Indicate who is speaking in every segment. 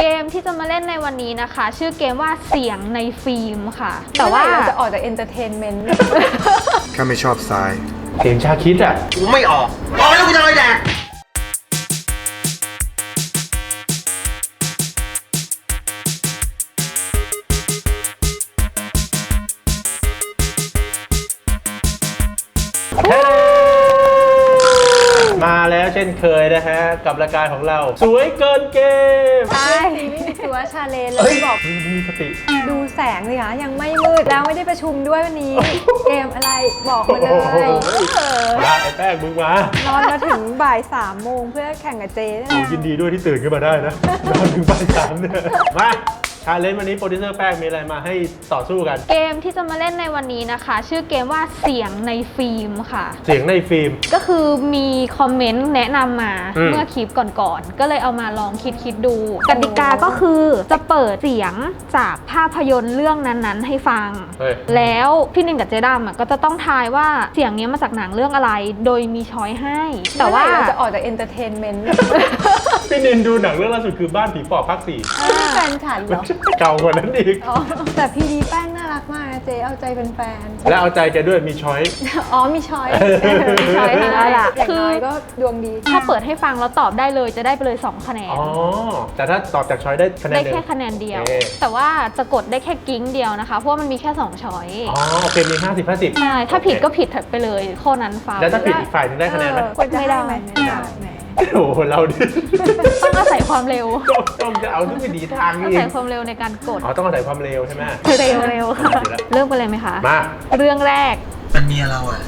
Speaker 1: เกมที่จะมาเล่นในวันนี้นะคะ ชื่อเกมว่าเสียงในฟิล์มค่ะ แต่ว่า
Speaker 2: เมื่อไหร่เราจะออกจากเอนเตอร์เทนเมนต์
Speaker 3: ข้าไม่ชอบทราย
Speaker 4: เพลงชาคิดอะ
Speaker 5: กูไม่ออกบอกแล้วกูจะอะไรแดก
Speaker 4: ช่นเคยนะฮะ กับรายการของเรา สวยเกินเกม
Speaker 2: ใช่ไม่มีตัวชาเลนเลยบอก
Speaker 4: เฮ้ยมันมีสติ
Speaker 2: ดูแสงสิคะยังไม่มืดแล้วไม่ได้ประชุมด้วยวันนี้ เกมอะไรบอกมาเลย
Speaker 4: โอ้โห
Speaker 2: เออ
Speaker 4: มาไอ้แป้งมึงมา
Speaker 2: นอนมาถึงบ่ายสามโมงเพื่อแข่งกับเจนี่แห
Speaker 4: โอ้
Speaker 2: ละ
Speaker 4: ยินดีด้วยที่ตื่นขึ้นมาได้นะนอนถึงบ่ายสามเนี่ยมา ชาเลนจ์วันนี้โปรดิวเซอร์แป้งมีอะไรมาให้ต่อสู้กัน
Speaker 1: เกมที่จะมาเล่นในวันนี้นะคะ ชื่อเกมว่าเสียงในฟิล์มค่ะ
Speaker 4: เสียงในฟิล์ม
Speaker 1: ก็คือมีคอมเมนต์แนะนำมา
Speaker 4: อืม
Speaker 1: เมื่อคลิปก่อนๆ ก็เลยเอามาลองคิดคิดๆดู กติกาก็คือจะเปิดเสียงจากภาพยนตร์เรื่องนั้นๆ ให้ฟัง
Speaker 4: เฮ้ย
Speaker 1: แล้วพี่นินกับเจดัมอะก็จะต้องทายว่าเสียงนี้มาจากหนังเรื่องอะไร โดยมีช้อยให้ แต่ว่า
Speaker 2: เมื่อไหร่เราจะออกจากเอนเตอร์เทนเมนต์
Speaker 4: พี่นินดูหนังเรื่องล่าสุดคือบ้านผีปอบภาคสี่
Speaker 2: แฟนฉันเหรอ
Speaker 4: เก่ากว่านั้นอีก
Speaker 2: อ๋อแต่พีดีแป้งน่ารักมากนะเจเอาใจเป็นแฟน
Speaker 4: และเอาใจแกด้วยมีช้อย
Speaker 2: อ๋อมีช้อย
Speaker 1: มีช้อยให้
Speaker 2: ได้ละอย่าง
Speaker 1: คือ
Speaker 2: น้อยก็ดวงดี
Speaker 1: ถ้าเปิดให้ฟังแล้วตอบได้เลยจะได้ไปเลย 2 คะแนน
Speaker 4: อ๋อ แต่ถ้าตอบจากช้อยได้คะแนน
Speaker 1: ได้
Speaker 4: เดียว
Speaker 1: แค่คะแนนเดียว
Speaker 4: โอเค
Speaker 1: แต่ว่าจะกดได้แค่กิ้งเดียวนะคะ เพราะว่ามันมีแค่ 2 ช้อย
Speaker 4: อ๋อโอเคมี 50 50
Speaker 1: ใช่ถ้าผิดก็ผิดไปเลยข้อนั้นฟาว
Speaker 4: แล้วถ้าผิดอีกฝ่ายหนึงได้คะแนนไหม
Speaker 2: เออควรจะ
Speaker 1: ไม่ได้
Speaker 2: ให้ไหม
Speaker 1: ไม่ได้
Speaker 2: แหม
Speaker 4: โอ้โหเราดิ
Speaker 1: ต้องอาศัยความเร็ว
Speaker 4: ต้องต้องจะเอาทุกวิถีทาง
Speaker 1: อา
Speaker 4: เอ
Speaker 1: ศัย
Speaker 4: ง
Speaker 1: ความเร็วในการกด
Speaker 4: อ๋อต้องอาศัยความเร็วใช่ไหม
Speaker 1: เร็วเร็วค่ะ
Speaker 4: ดีแล้ว
Speaker 1: เริ่มไปเลยไหมคะ
Speaker 4: มา
Speaker 1: เรื่องแรก
Speaker 5: เป็นเมียเราอะ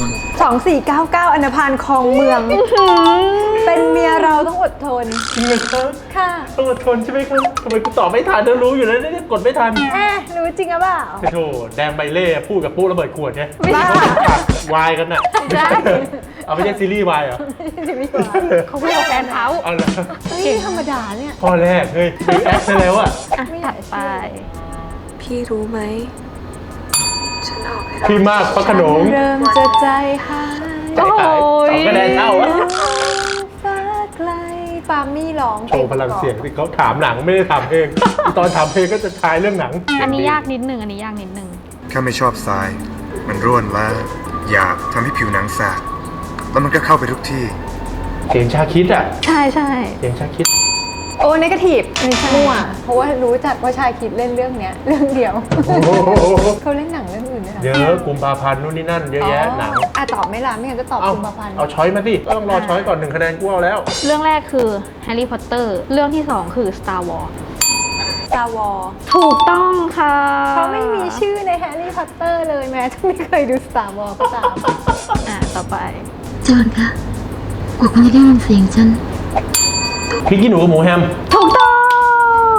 Speaker 5: ต้องอดทน
Speaker 2: สองสี่เก้าเก้าอนพานคลองเมือง เป็นเมียเราต้องอดทน
Speaker 4: จริงไหมครับ
Speaker 2: ค่ะ
Speaker 4: ต้องอดทนใช่ไหมครับทำไมกูตอบไม่ทันเธอรู้อยู่แล้วเนี่ยกดไม่ทัน
Speaker 2: เอ๊ะรู้จริงหรือเปล่า
Speaker 4: โอ้โธ่แดงใบเล่พูดกับปุ๊ระเบิดขวดไง
Speaker 2: บ้า
Speaker 4: วายกันน่ะ
Speaker 1: ใช่
Speaker 4: เอาไม่ใช่ซีรีส์วายเหรอ
Speaker 1: เขาพูดกับแฟนเขา
Speaker 4: เอาละ
Speaker 2: เฮ้ยธรรมดาเนี่ย
Speaker 4: ข้อแรกเฮ้ยดูแอคไปแล้วอะ
Speaker 1: อะ
Speaker 2: ไม่อยา
Speaker 1: ถั
Speaker 2: ก
Speaker 1: ดไป
Speaker 6: พี่รู้ไหม
Speaker 4: พี่มากพระโขนง
Speaker 2: เริ่มจะใจหาย
Speaker 4: ใจหายสองคะแนนเท่าอะ
Speaker 2: ฟ้าไกลปามี่ร้อง
Speaker 4: โชว์พลังเสียงที่เขาถามหนังไม่ได้ถามเพลง ตอนถามเพลงก็จะทายเรื่องหนัง
Speaker 1: อันนี้ยากนิดนึงอันนี้ยากนิดนึง
Speaker 3: ข้าไม่ชอบทราย มันร่วนและหยาบทำให้ผิวหนังแสบแล้วมันก็เข้าไปทุกที่
Speaker 4: เสียงชาคิดอะ
Speaker 1: ใช่ใช่
Speaker 4: เสียงชาคิด
Speaker 2: โอ้นกาทีฟมั่วเพราะว่ารู้จักว่าชายคิดเล่นเรื่องเนี้ยเรื่องเดียว
Speaker 4: โอ้โห
Speaker 2: เขาเล่นหนังเรื่องอื่นด้วยนะ
Speaker 4: เยอะกุมภาพันธ์นู่นนี่นั่นเยอะแยะหนัง
Speaker 2: อะตอบไม่ละไม่งั้นจะตอบ
Speaker 4: เอา
Speaker 2: กุมภาพันธ์
Speaker 4: เอาช้อยมาสิก็ต้องรอช้อยก่อนหนึ่งคะแนนกูเอาแล้ว
Speaker 1: เรื่องแรกคือ Harry Potter เรื่องที่2คือ Star Wars
Speaker 2: ซาวอ
Speaker 1: ถูกต้องค่ะ
Speaker 2: เขาไม่มีชื่อในแฮร์รี่พอตเตอร์เลยแม้จะไม่เคยดูสตาร์วอลก็ตาม
Speaker 1: อะ ต่อไป
Speaker 6: จอห์นคะกว่าคุณจะได้ยินเสียงฉัน
Speaker 4: พริกขี้หนูกับหมูแฮม
Speaker 1: ถูกต้อง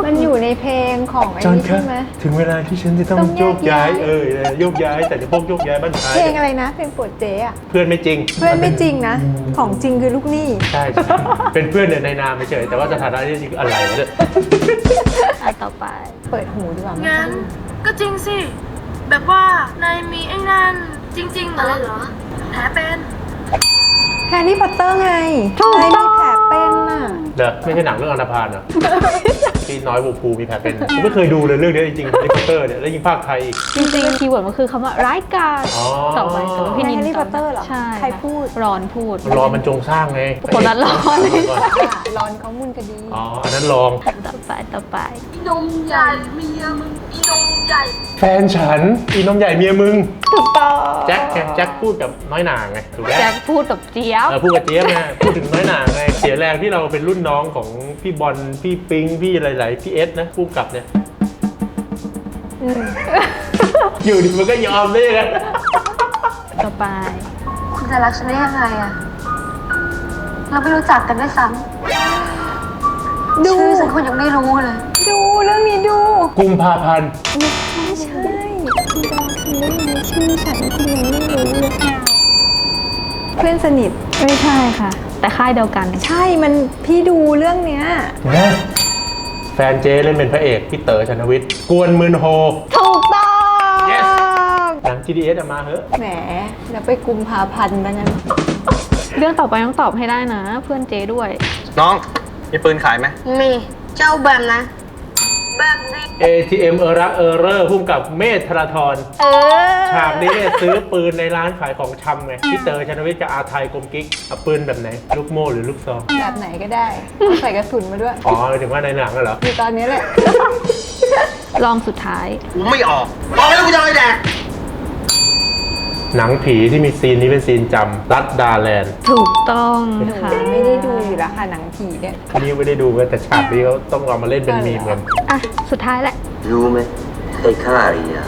Speaker 2: มันอยู่ในเพลงของไอ้
Speaker 4: จอน
Speaker 2: นี่
Speaker 4: คะ
Speaker 2: ใช่ไหม
Speaker 4: ถึงเวลาที่ฉันจะต้อง
Speaker 2: ต้องแย
Speaker 4: โย
Speaker 2: ก
Speaker 4: กย้าย
Speaker 2: ย้าย
Speaker 4: เออโยกย้ายแต่จะพวกโยกย้ายบ้านท้าย
Speaker 2: เพลงอะไรนะ เพลงปวดเจ๊อะ
Speaker 4: เพื่อนไม่จริง
Speaker 2: เพื่อนไม่จริงนะ ของจริงคือลูกหนี้
Speaker 4: ใช่ใช่เป็นเพื่อนเนี่ยในนามเฉยๆแต่ว่าสถานะนี่คืออะไรวะเนี่ย
Speaker 1: อะต่อไป
Speaker 2: เปิดหูดีกว่ามั้ย
Speaker 7: งั้นก็จริงสิ แบบว่านายมีไอ้นั่นจริงๆเหรอเหรอแผลเป็น
Speaker 2: แฮร์รี่พอตเตอร์ไง
Speaker 1: ถูก
Speaker 2: ใคร
Speaker 1: ต้
Speaker 2: มี
Speaker 1: อง
Speaker 2: แผลเป็นน่ะ
Speaker 4: เด้อไม่ใช่หนังเรื่องอนาพานเหรอ ที่น้อยบูภูมีแผลเป็นผมไม่เคยดูเลยเรื่องนี้จริงๆแฮร์รี่พอตเตอร์เนี่ยแล้วยิ่งภาคไทยอีก
Speaker 1: จริงๆคีย์เวิร์ดมันคือคำว่าร้ายกาจ
Speaker 4: อ๋อ
Speaker 1: ต่อไปแต่ว่าพี่นิน
Speaker 2: ใน Harry Potter เหรอ
Speaker 1: ใช่
Speaker 2: ใครพูด
Speaker 1: รอนพูด
Speaker 4: รอมันจงสร้างไง
Speaker 1: คนละร้อน
Speaker 2: ร้อนเขามุนคดี
Speaker 4: อ๋ออันนั้นลอง
Speaker 1: ต่อไปต่อไป
Speaker 7: อีนมใหญ่เมียมึงอีนมใหญ่
Speaker 4: แฟนฉันอีน้องใหญ่เมียมึง
Speaker 1: ถูกต้อง
Speaker 4: แจ็คไงแจ็คพูดกับน้อยหนาไงถูกไหม
Speaker 1: แจ็คพูดกับเจี๊ยบ
Speaker 4: เออพูดกับเจี๊ยบไงพูดถึงน้อยหนาไงเสียแรงที่เราเป็นรุ่นน้องของพี่บอลพี่ปิงพี่หลายๆพี่เอสนะพูดกับเนี่ย อยู่ดีมันก็ยอมได้ไง
Speaker 1: ต่อไป
Speaker 6: คุณจะรักฉันได้ยังไงอะเราไม่รู้จักกันด้วยซ้
Speaker 2: ดูำ
Speaker 6: ชื่อฉันคุณยังไม่รู้เลย
Speaker 2: ดูเรื่องนี้ดู
Speaker 4: กุมภาพันธ์
Speaker 2: ไม่ใช่คุณจำฉันได้ไหมชื่อฉันคุณยังไม่รู้เลยเพื่อนสนิท
Speaker 1: ไม่ใช่ค่ะ แต่ค่ายเดียวกัน
Speaker 2: ใช่มันพี่ดูเรื่องเนี้ย
Speaker 4: นะแฟ นเจเล่นเป็นพระเอกพี่เต๋อชนวิทย์กวนมืนโฮ
Speaker 2: ถูกต้อง
Speaker 4: Yes หนัง GDS อะมาเหอะ
Speaker 2: แหมแล้วไปกุมภาพันธ์ดังนั้น
Speaker 1: เรื่องต่อไปต้องตอบให้ได้นะ เพื่อนเจด้วย
Speaker 5: น้อง มีปืนขายไหม
Speaker 6: มีเจ้าแบบนะ แบบนี้
Speaker 4: ATM เออรักเออเรอร์พุ่มกับเมธธราธร
Speaker 1: เออ
Speaker 4: ฉากนี้เนี่ยซื้อปืนในร้านขายของชำไงพี่เตอร์ชนวิทย์กับอาไทยกลมกิ๊กเอาปืนแบบไหน ลูกโม่หรือลูกซอง
Speaker 2: แบบไหนก็ได้เอาใส่กระสุนมาด้วย
Speaker 4: อ๋อหมายถึงว่าในหนังอะเหรอ
Speaker 2: คือตอนนี้แหละ
Speaker 1: ลองสุดท้าย
Speaker 5: กูไม่ออกบอกแล้วกูจะเอาไปแดก
Speaker 4: หนังผีที่มีซีนนี้เป็นซีนจำรัดดาแลนด์
Speaker 1: ถูกต้องค่ะ
Speaker 2: ไม่ได้ดูอยู่แล้วค่ะหนังผีเนี่ย
Speaker 4: นี่ไม่ได้ดูกันแต่ฉากนี้เขาต้องเอามาเล่นเป็นมีมกัน
Speaker 1: อะ สุดท้ายแหละ
Speaker 8: รู้ไหมใครฆ่าอาริยา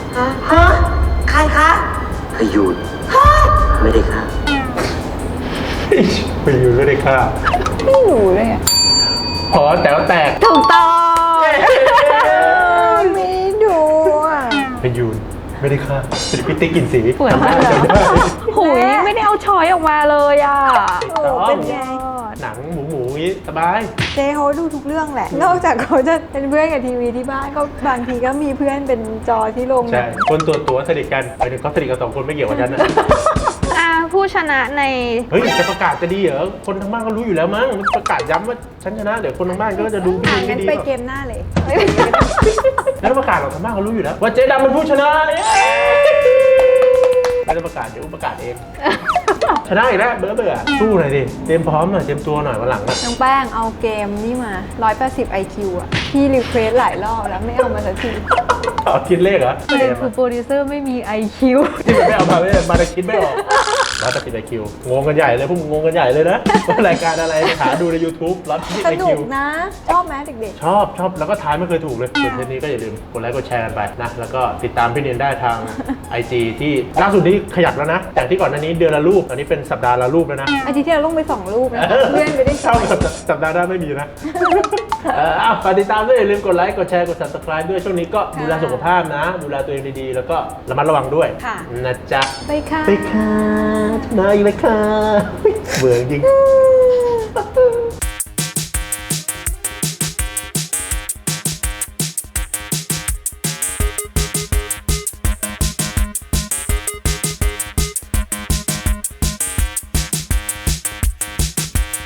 Speaker 6: ฮะใครคะ
Speaker 8: พยูนไม่ได้ฆ่า
Speaker 4: ไปอยู่ไม่ได้ค่า
Speaker 2: ไม่รู้เลยอะ
Speaker 4: พอแต่ว่าแตก
Speaker 1: ถูกต้อง
Speaker 2: ไม่ดูอะ
Speaker 4: ไปยูน ไม่ได้ค่าเป็นพี่ติ๊กกินสี
Speaker 1: เหมือน
Speaker 4: จำได้จำได้
Speaker 1: หุยไม่ได้เอาช้อยออกมาเลยอะ
Speaker 2: โอ้เป็นไง
Speaker 4: หนังหมูหมูๆอย่างนี้สบาย
Speaker 2: เจ๊เขาดูทุกเรื่องแหละ นอกจากเขาจะเป็นเพื่อนกับทีวีที่บ้านก็บางทีก็มีเพื่อนเป็นจอที่โรงห
Speaker 4: ใช่
Speaker 2: นัง
Speaker 4: คนตัวตัวสนิทกันหมายถึงเขาสนิทกันสองคนไม่เกี่ยวกับฉันนะ
Speaker 1: อะผู้ชนะใน
Speaker 4: เฮ้ยจะประกาศจะดีเหรอ คนทั้งบ้านก็รู้อยู่แล้วมั้งมันประกาศย้ำว่าฉันชนะ เดี๋ยวคนทั้งบ้านก็จะดูพี่
Speaker 2: อ่า
Speaker 4: ลิง
Speaker 2: งั้
Speaker 4: ไม่
Speaker 2: น
Speaker 4: ดี
Speaker 2: ไป
Speaker 4: หรอก
Speaker 2: เกมหน้าเลย
Speaker 4: แล้วประกาศหรอกทั้งบ้านเขารู้อยู่แล้วว่าเจ๊ดำเป็นผู้ชนะเย้ไม่ได้ประกาศเดี๋ยวประกาศเอง ชนะอีกแล้วเบื่อเบื่อสู้หน่อยดิเตรียมพร้อมหน่อยเตรียมตัวหน่อยวันหลังนะ
Speaker 2: น้องแป้งเอาเกมนี่มา 180 IQ อะ พี่รีเควสหลายรอบแล้วไม่เอามาสักที
Speaker 4: เอาคิดเลขเหรอ
Speaker 1: ประเด็นคือโปรดิวเซอร์ไม่มี IQ
Speaker 4: ที่มันไม่เอามาไม่ได้มาแต่คิดไม่ออก ร้อยแปดสิบไอคิวงงกันใหญ่เลยพวกมึงงงกันใหญ่เลยนะ ว่ารายการอะไรไปหาดูใน YouTube ร้อยแปดสิบ
Speaker 2: ส
Speaker 4: ไอ
Speaker 2: นุ
Speaker 4: คิ
Speaker 2: ก
Speaker 4: ว
Speaker 2: นะ ชอบไหมเด็ก
Speaker 4: ชอบชอบแล้วก็ทายไม่เคยถูกเลยส่วนเทปนี้ก็อย่าลืมกดไลค์กดแชร์กันไปนะ แล้วก็ติดตามพี่เนียนได้ทาง IG ที่ล่าสุดนี้ขยับแล้วนะ จากที่ก่อนหน้านี้เดือนละรูปตอนนี้เป็นสัปดาห์ละรูปแล้วนะ
Speaker 2: ๆอาทิตย์ที่เราลงไปสองรูปนะเลื่อนไปได้ส
Speaker 4: เข้า
Speaker 2: อง
Speaker 4: สัปดาห์สัปดาห์หน้าไม่มีนะเอออะฝากติดตามด้วยอย่าลืมกดไลค์ กดแชร์ กด subscribe ด้วยช่วงนี้ก็ดูแลสุขภาพนะ ดูแลตัวเองดีๆ แล้วก็ระมัดระวังด้วย
Speaker 2: ค่ะ
Speaker 4: นะจ๊ะ
Speaker 2: ไปค่ะ
Speaker 4: ไปค่ะมาอีกเลยค่ะเบื่อจริง